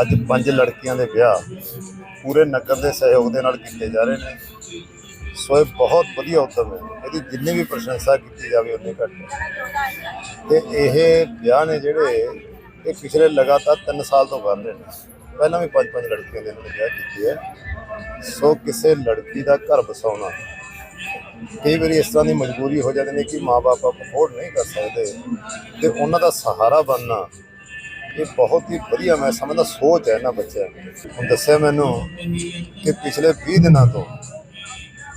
ਅੱਜ ਪੰਜ ਲੜਕੀਆਂ ਦੇ ਵਿਆਹ ਪੂਰੇ ਨਗਰ ਦੇ ਸਹਿਯੋਗ ਦੇ ਨਾਲ ਕੀਤੇ ਜਾ ਰਹੇ ਨੇ। ਸੋ ਇਹ ਬਹੁਤ ਵਧੀਆ ਉਦਮ ਹੈ। ਇਹਦੀ ਜਿੰਨੀ ਵੀ ਪ੍ਰਸ਼ੰਸਾ ਕੀਤੀ ਜਾਵੇ, ਉਨੀ ਘੱਟ ਹੈ। ਤੇ ਇਹ ਵਿਆਹ ਨੇ ਜਿਹੜੇ, ਇਹ ਪਿਛਲੇ ਲਗਾਤਾਰ 3 ਸਾਲ ਤੋਂ ਕਰ ਰਹੇ ਨੇ। ਪਹਿਲਾਂ ਵੀ ਪੰਜ ਪੰਜ ਲੜਕੀਆਂ ਦੇ ਨਾਲ ਵਿਆਹ ਕੀਤੇ ਹੈ। ਸੋ ਕਿਸੇ ਲੜਕੀ ਦਾ ਘਰ ਬਸਾਉਣਾ ਕਈ ਵਾਰੀ ਇਸ ਤਰ੍ਹਾਂ ਦੀ ਮਜਬੂਰੀ ਹੋ ਜਾਂਦੀ ਨੇ ਕਿ ਮਾਪੇ ਅਫੋਰਡ ਨਹੀਂ ਕਰ ਸਕਦੇ। ਤੇ ਉਹਨਾਂ ਦਾ ਸਹਾਰਾ ਬਣਨਾ ਇਹ ਬਹੁਤ ਹੀ ਵਧੀਆ ਮੈਂ ਸਮਝਦਾ, ਸੋਚ ਹੈ ਇਹਨਾਂ ਬੱਚਿਆਂ ਦੀ। ਹੁਣ ਦੱਸਿਆ ਮੈਨੂੰ ਕਿ ਪਿਛਲੇ 20 ਦਿਨਾਂ ਤੋਂ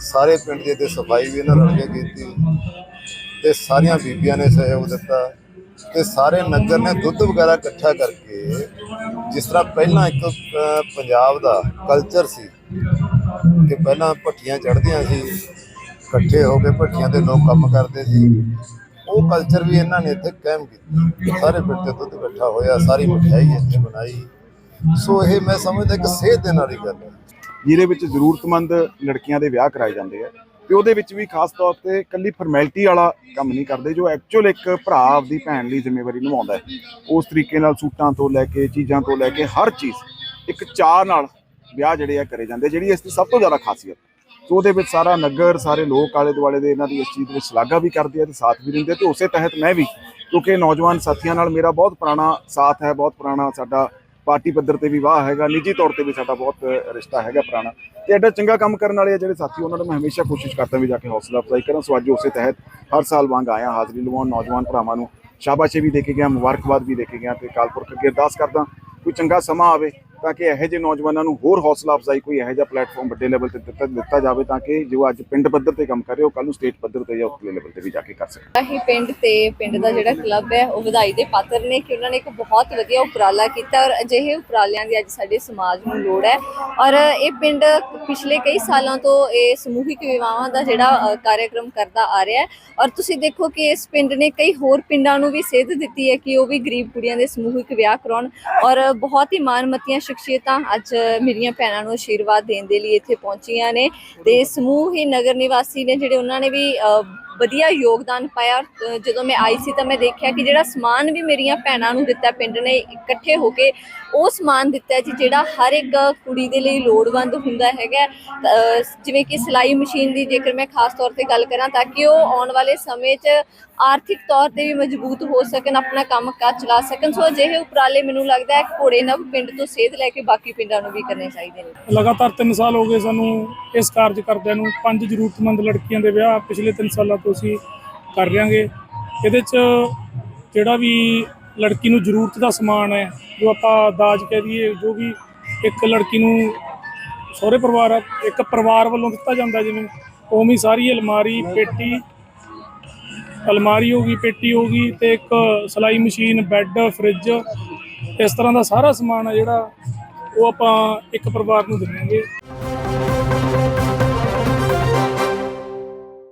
ਸਾਰੇ ਪਿੰਡ ਦੀ ਤੇ ਸਫ਼ਾਈ ਵੀ ਇਹਨਾਂ ਰਲ ਕੇ ਕੀਤੀ, ਤੇ ਸਾਰੀਆਂ ਬੀਬੀਆਂ ਨੇ ਸਹਿਯੋਗ ਦਿੱਤਾ, ਤੇ ਸਾਰੇ ਨਗਰ ਨੇ ਦੁੱਧ ਵਗੈਰਾ ਇਕੱਠਾ ਕਰਕੇ ਜਿਸ ਤਰ੍ਹਾਂ ਪਹਿਲਾਂ ਇੱਕ ਪੰਜਾਬ ਦਾ ਕਲਚਰ ਸੀ ਕਿ ਪਹਿਲਾਂ ਭੱਠੀਆਂ ਚੜ੍ਹਦੀਆਂ ਸੀ, ਇਕੱਠੇ ਹੋ ਕੇ ਭੱਠੀਆਂ ਤੇ ਲੋਕ ਕੰਮ ਕਰਦੇ ਸੀ ਉਹ ਕਲਚਰ ਵੀ ਇਹਨਾਂ ਨੇ ਇੱਥੇ ਕਾਇਮ ਕੀਤਾ। ਸਾਰੇ ਪਿੰਡ ਤੇ ਦੁੱਧ ਇਕੱਠਾ ਹੋਇਆ, ਸਾਰੀ ਮਠਿਆਈ ਇੱਥੇ ਬਣਾਈ। ਸੋ ਇਹ ਮੈਂ ਸਮਝਦਾ ਇੱਕ ਸਿਹਤ ਦੇ ਨਾਲ ਹੀ ਗੱਲ ਹੈ। ਜਿਹਦੇ ਵਿੱਚ ਜ਼ਰੂਰਤਮੰਦ ਲੜਕੀਆਂ ਦੇ ਵਿਆਹ ਕਰਾਏ ਜਾਂਦੇ ਆ ਤੇ ਉਹਦੇ ਵਿੱਚ ਵੀ ਖਾਸ ਤੌਰ ਤੇ ਕੱਲੀ ਫਾਰਮੈਲਿਟੀ ਵਾਲਾ ਕੰਮ ਨਹੀਂ ਕਰਦੇ, ਜੋ ਐਕਚੁਅਲ ਇੱਕ ਭਰਾ ਆਪਦੀ ਭੈਣ ਲਈ ਜ਼ਿੰਮੇਵਾਰੀ ਨਿਭਾਉਂਦਾ ਹੈ। ਉਸ ਤਰੀਕੇ ਨਾਲ ਸੂਟਾਂ ਤੋਂ ਲੈ ਕੇ, ਚੀਜ਼ਾਂ ਤੋਂ ਲੈ ਕੇ ਹਰ ਚੀਜ਼ ਇੱਕ ਚਾਅ ਨਾਲ ਵਿਆਹ ਜਿਹੜੇ ਆ ਕਰੇ ਜਾਂਦੇ ਜਿਹੜੀ ਇਸ ਦੀ ਸਭ ਤੋਂ ਜ਼ਿਆਦਾ ਖਾਸੀਅਤ ਸੋ ਉਹਦੇ ਵਿੱਚ ਸਾਰਾ ਨਗਰ, ਸਾਰੇ ਲੋਕ ਆਲੇ ਦੁਆਲੇ ਦੇ ਇਹਨਾਂ ਦੀ ਇਸ ਚੀਜ਼ ਦੇ ਵਿੱਚ ਸ਼ਲਾਘਾ ਵੀ ਕਰਦੇ ਆ ਤੇ ਸਾਥ ਵੀ ਦਿੰਦੇ ਆ ਤੇ ਉਸੇ ਤਹਿਤ ਮੈਂ ਵੀ, ਕਿਉਂਕਿ ਨੌਜਵਾਨ ਸਾਥੀਆਂ ਨਾਲ ਮੇਰਾ ਬਹੁਤ ਪੁਰਾਣਾ ਸਾਥ ਹੈ, ਬਹੁਤ ਪੁਰਾਣਾ ਸਾਡਾ ਪਾਰਟੀ ਪੱਧਰ ਤੇ ਵੀ ਵਾਹ ਹੈਗਾ, ਨਿੱਜੀ ਤੌਰ ਤੇ ਵੀ ਸਾਡਾ ਬਹੁਤ ਰਿਸ਼ਤਾ ਹੈਗਾ ਪੁਰਾਣਾ। ਤੇ ਐਡਾ ਚੰਗਾ ਕੰਮ ਕਰਨ ਵਾਲੇ ਆ ਜਿਹੜੇ ਸਾਥੀ, ਉਹਨਾਂ ਨੂੰ ਮੈਂ ਹਮੇਸ਼ਾ ਕੋਸ਼ਿਸ਼ ਕਰਦਾ ਵੀ ਜਾ ਕੇ ਹੌਸਲਾ ਅਫਜ਼ਾਈ ਕਰਾਂ। ਸੋ ਅੱਜ ਉਸੇ ਤਹਿਤ ਹਰ ਸਾਲ ਵਾਂਗ ਆਇਆ, ਹਾਜ਼ਰੀ ਲਵਾਉਣ ਨੌਜਵਾਨ ਭਰਾਵਾਂ ਨੂੰ ਸ਼ਾਬਾਸ਼ੇ ਵੀ ਦੇ ਕੇ ਗਿਆ, ਮੁਬਾਰਕਬਾਦ ਵੀ ਦੇ ਕੇ ਗਿਆ ਤੇ ਕਾਲਪੁਰਖ ਅੱਗੇ ਅਰਦਾਸ ਕਰਦਾ, ਕੋਈ ਚੰਗਾ ਸਮਾਂ ਆਵੇ। ਤਾਂ ਕਿ ਇਹੋ ਜਿਹੇ ਨੌਜਵਾਨਾਂ ਨੂੰ ਹੋਰ ਹੌਸਲਾ ਅਫਜ਼ਾਈ ਕੋਈ ਇਹੋ ਜਿਹਾ ਪਲੇਟਫਾਰਮ ਵੱਡੇ ਲੈਵਲ ਤੇ ਦਿੱਤਾ ਦਿੱਤਾ ਜਾਵੇ ਤਾਂ ਕਿ ਜੋ ਅੱਜ ਪਿੰਡ ਪੱਧਰ ਤੇ ਕੰਮ ਕਰ ਰਹੇ ਹੋ ਕੱਲ ਨੂੰ ਸਟੇਟ ਪੱਧਰ ਤੇ ਜਾਂ ਉਤਲੇ ਲੈਵਲ ਤੇ ਵੀ ਜਾ ਕੇ ਕਰ ਸਕਣ। ਇਹ ਪਿੰਡ ਤੇ ਪਿੰਡ ਦਾ ਜਿਹੜਾ ਕਲੱਬ ਹੈ ਉਹ ਵਧਾਈ ਦੇ ਪਾਤਰ ਨੇ ਕਿ ਉਹਨਾਂ ਨੇ ਇੱਕ ਬਹੁਤ ਵਧੀਆ ਉਪਰਾਲਾ ਕੀਤਾ ਔਰ ਅਜਿਹੇ ਉਪਰਾਲਿਆਂ ਦੀ ਅੱਜ ਸਾਡੇ ਸਮਾਜ ਨੂੰ ਲੋੜ ਹੈ। ਔਰ ਇਹ ਪਿੰਡ ਪਿਛਲੇ ਕਈ ਸਾਲਾਂ ਤੋਂ ਇਹ ਸਮੂਹਿਕ ਵਿਆਹਾਂ ਦਾ ਜਿਹੜਾ ਅ, ਕਾਰਜਕ੍ਰਮ ਕਰਦਾ ਆ ਰਿਹਾ ਹੈ। ਔਰ ਤੁਸੀਂ ਦੇਖੋ ਕਿ ਇਸ ਪਿੰਡ ਨੇ ਕਈ ਹੋਰ ਪਿੰਡਾਂ ਨੂੰ ਵੀ ਸੇਧ ਦਿੱਤੀ ਹੈ ਕਿ ਉਹ ਵੀ ਗਰੀਬ ਕੁੜੀਆਂ ਦੇ ਸਮੂਹਿਕ ਵਿਆਹ ਕਰਾਉਣ। ਔਰ ਬਹੁਤ ਹੀ ਮਾਨਮਤੀਆਂ ਸ਼ਖਸੀਅਤਾਂ ਅੱਜ ਮੇਰੀਆਂ ਭੈਣਾਂ ਨੂੰ ਆਸ਼ੀਰਵਾਦ ਦੇਣ ਦੇ ਲਈ ਇੱਥੇ ਪਹੁੰਚੀਆਂ ਨੇ ਤੇ ਸਮੂਹ ਹੀ ਨਗਰ ਨਿਵਾਸੀ ਨੇ ਜਿਹੜੇ ਉਹਨਾਂ ਨੇ ਵੀ ਅ, ਵਧੀਆ ਯੋਗਦਾਨ ਪਾਇਆ। ਅ, ਜਦੋਂ ਮੈਂ ਆਈ ਸੀ ਤਾਂ ਮੈਂ ਦੇਖਿਆ ਕਿ ਜਿਹੜਾ ਸਮਾਨ ਵੀ ਮੇਰੀਆਂ ਭੈਣਾਂ ਨੂੰ ਦਿੱਤਾ ਪਿੰਡ ਨੇ ਇਕੱਠੇ ਹੋ ਕੇ ਉਹ ਸਮਾਨ ਦਿੱਤਾ ਜੀ ਜਿਹੜਾ ਹਰ ਇੱਕ ਕੁੜੀ ਦੇ ਲਈ ਲੋੜਵੰਦ ਹੁੰਦਾ ਹੈਗਾ। ਜਿਵੇਂ ਕਿ ਸਿਲਾਈ ਮਸ਼ੀਨ ਦੀ ਜੇਕਰ ਮੈਂ ਖਾਸ ਤੌਰ ਤੇ ਗੱਲ ਕਰਾਂ ਤਾਂ ਕਿ ਉਹ ਆਉਣ ਵਾਲੇ ਸਮੇਂ 'ਚ ਆਰਥਿਕ ਤੌਰ ਤੇ ਵੀ ਮਜ਼ਬੂਤ ਹੋ ਸਕਣ ਆਪਣਾ ਕੰਮ ਕਾਜ ਚਲਾ ਸਕਣ। ਸੋ ਅਜਿਹੇ ਉਪਰਾਲੇ ਮੈਨੂੰ ਲੱਗਦਾ ਹੈ ਘੋੜੇ ਨਵ ਪਿੰਡ ਤੋਂ ਸੇਧ ਲੈ ਕੇ ਬਾਕੀ ਪਿੰਡਾਂ ਨੂੰ ਵੀ ਕਰਨੇ ਚਾਹੀਦੇ ਨੇ। ਲਗਾਤਾਰ 3 ਸਾਲ ਹੋ ਗਏ ਸਾਨੂੰ ਇਸ ਕਾਰਜ ਕਰਦਿਆਂ ਨੂੰ। ਪੰਜ ਜ਼ਰੂਰਤਮੰਦ ਲੜਕੀਆਂ ਦੇ ਵਿਆਹ ਪਿਛਲੇ 3 ਸਾਲਾਂ ਤੋਂ ਅਸੀਂ ਕਰ ਰਹਾਂਗੇ। ਇਹਦੇ 'ਚ ਜਿਹੜਾ ਵੀ ਲੜਕੀ ਨੂੰ ਜ਼ਰੂਰਤ ਦਾ ਸਮਾਨ ਹੈ, ਜੋ ਆਪਾਂ ਦਾਜ ਕਹਿ ਦਈਏ, ਜੋ ਵੀ ਇੱਕ ਲੜਕੀ ਨੂੰ ਸਹੁਰੇ ਪਰਿਵਾਰ ਇੱਕ ਪਰਿਵਾਰ ਵੱਲੋਂ ਦਿੱਤਾ ਜਾਂਦਾ ਜਿਵੇਂ, ਉਵੇਂ ਸਾਰੀ ਅਲਮਾਰੀ, ਪੇਟੀ, ਅਲਮਾਰੀ ਹੋ ਗਈ, ਪੇਟੀ ਹੋ ਗਈ ਤੇ ਇੱਕ ਸਿਲਾਈ ਮਸ਼ੀਨ, ਬੈੱਡ, ਫ੍ਰਿਜ, ਇਸ ਤਰ੍ਹਾਂ ਦਾ ਸਾਰਾ ਸਮਾਨ ਹੈ ਜਿਹੜਾ, ਉਹ ਆਪਾਂ ਇੱਕ ਪਰਿਵਾਰ ਨੂੰ ਦਿੰਦੇ